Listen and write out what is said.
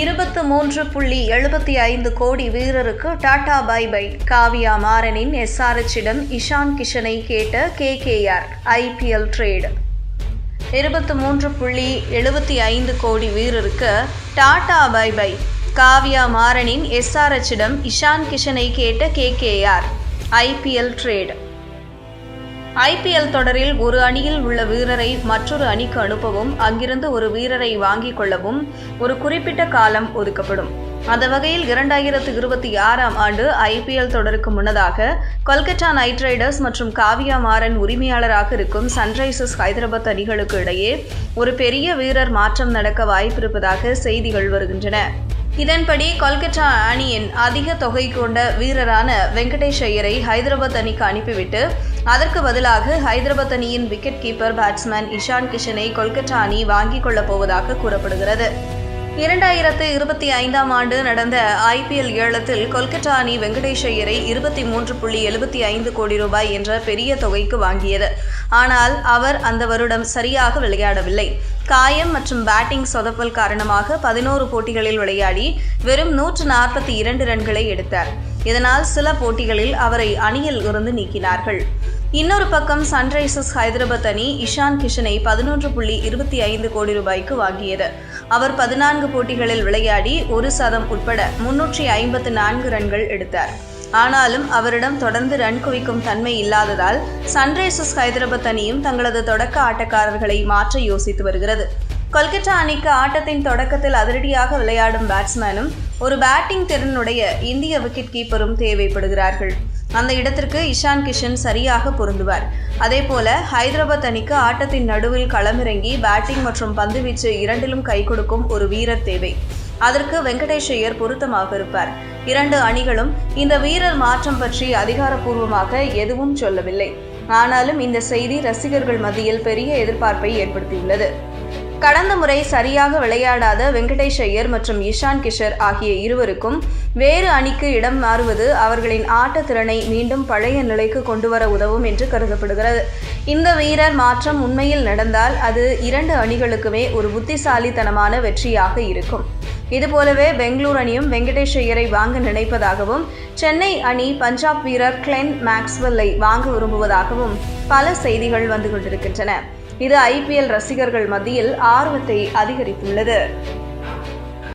இருபத்து மூன்று புள்ளி எழுபத்தி ஐந்து கோடி வீரருக்கு டாடா பை பை. காவியா மாறனின் எஸ்ஆர்எச்சிடம் இஷான் கிஷனை கேட்ட கேகேஆர் ஐபிஎல் ட்ரேடு. இருபத்து மூன்று புள்ளி எழுபத்தி ஐந்து கோடி வீரருக்கு டாடா பை பை. காவியா மாறனின் எஸ்ஆர்எச்சிடம் இஷான் கிஷனை கேட்ட கேகேஆர் ஐபிஎல் ட்ரேடு. ஐபிஎல் தொடரில் ஒரு அணியில் உள்ள வீரரை மற்றொரு அணிக்கு அனுப்பவும் அங்கிருந்து ஒரு வீரரை வாங்கிக் கொள்ளவும் ஒரு குறிப்பிட்ட காலம் ஒதுக்கப்படும். அந்த வகையில் இரண்டாயிரத்து இருபத்தி ஆறாம் ஆண்டு ஐபிஎல் தொடருக்கு முன்னதாக கொல்கத்தா நைட் ரைடர்ஸ் மற்றும் காவியா மாறன் உரிமையாளராக இருக்கும் சன்ரைசர்ஸ் ஹைதராபாத் அணிகளுக்கு இடையே ஒரு பெரிய வீரர் மாற்றம் நடக்க வாய்ப்பிருப்பதாக செய்திகள் வருகின்றன. இதன்படி கொல்கத்தா அணியின் அதிக தொகை கொண்ட வீரரான வெங்கடேஷ் ஐயரை ஹைதராபாத் அணிக்கு அனுப்பிவிட்டு அதற்கு பதிலாக ஹைதராபாத் அணியின் விக்கெட் கீப்பர் பேட்ஸ்மேன் இஷான் கிஷனை கொல்கத்தா அணி வாங்கிக் கொள்ளப் போவதாக கூறப்படுகிறது. இரண்டாயிரத்து இருபத்தி ஐந்தாம் ஆண்டு நடந்த ஐபிஎல் ஏலத்தில் கொல்கத்தா அணி வெங்கடேஷ் ஐயரை இருபத்தி மூன்று புள்ளி எழுபத்தி ஐந்து கோடி ரூபாய் என்ற பெரிய தொகைக்கு வாங்கியது. ஆனால் அவர் அந்த வருடம் சரியாக விளையாடவில்லை. காயம் மற்றும் பேட்டிங் சொதப்பல் காரணமாக பதினோரு போட்டிகளில் விளையாடி வெறும் நூற்று நாற்பத்தி இரண்டு ரன்களை எடுத்தார். இதனால் சில போட்டிகளில் அவரை அணியில் இருந்து நீக்கினார்கள். இன்னொரு பக்கம் சன்ரைசர்ஸ் ஹைதராபாத் அணி இஷான் கிஷனை பதினொன்று புள்ளி இருபத்தி ஐந்து கோடி ரூபாய்க்கு வாங்கியது. அவர் பதினான்கு போட்டிகளில் விளையாடி ஒரு சதம் உட்பட முன்னூற்றி ஐம்பத்து நான்கு ரன்கள் எடுத்தார். ஆனாலும் அவரிடம் தொடர்ந்து ரன் குவிக்கும் தன்மை இல்லாததால் சன்ரைசர்ஸ் ஹைதராபாத் அணியும் தங்களது தொடக்க ஆட்டக்காரர்களை மாற்ற யோசித்து வருகிறது. கொல்கத்தா அணிக்கு ஆட்டத்தின் தொடக்கத்தில் அதிரடியாக விளையாடும் பேட்ஸ்மேனும் ஒரு பேட்டிங் திறனுடைய இந்திய விக்கெட் கீப்பரும் தேவைப்படுகிறார்கள். அந்த இடத்திற்கு இஷான் கிஷன் சரியாக பொருந்துவார். அதேபோல ஹைதராபாத் அணிக்கு ஆட்டத்தின் நடுவில் களமிறங்கி பேட்டிங் மற்றும் பந்துவீச்சு இரண்டிலும் கை கொடுக்கும் ஒரு வீரர் தேவை. அதற்கு வெங்கடேஷ் ஐயர் பொருத்தமாக இருப்பார். இரண்டு அணிகளும் இந்த வீரர் மாற்றம் பற்றி அதிகாரப்பூர்வமாக எதுவும் சொல்லவில்லை. ஆனாலும் இந்த செய்தி ரசிகர்கள் மத்தியில் பெரிய எதிர்பார்ப்பை ஏற்படுத்தியுள்ளது. கடந்த முறை சரியாக விளையாடாத வெங்கடேஷ் ஐயர் மற்றும் இஷான் கிஷர் ஆகிய இருவருக்கும் வேறு அணிக்கு இடம் மாறுவது அவர்களின் ஆட்டத்திறனை மீண்டும் பழைய நிலைக்கு கொண்டுவர உதவும் என்று கருதப்படுகிறது. இந்த வீரர் மாற்றம் உண்மையில் நடந்தால் அது இரண்டு அணிகளுக்குமே ஒரு புத்திசாலித்தனமான வெற்றியாக இருக்கும். இதுபோலவே பெங்களூர் அணியும் வெங்கடேஷ் ஐயரை வாங்க நினைப்பதாகவும் சென்னை அணி பஞ்சாப் வீரர் கிளென் மேக்ஸ்வெல்லை வாங்க விரும்புவதாகவும் பல செய்திகள் வந்து கொண்டிருக்கின்றன. இது ஐபிஎல் ரசிகர்கள் மத்தியில் ஆர்வத்தை அதிகரித்துள்ளது.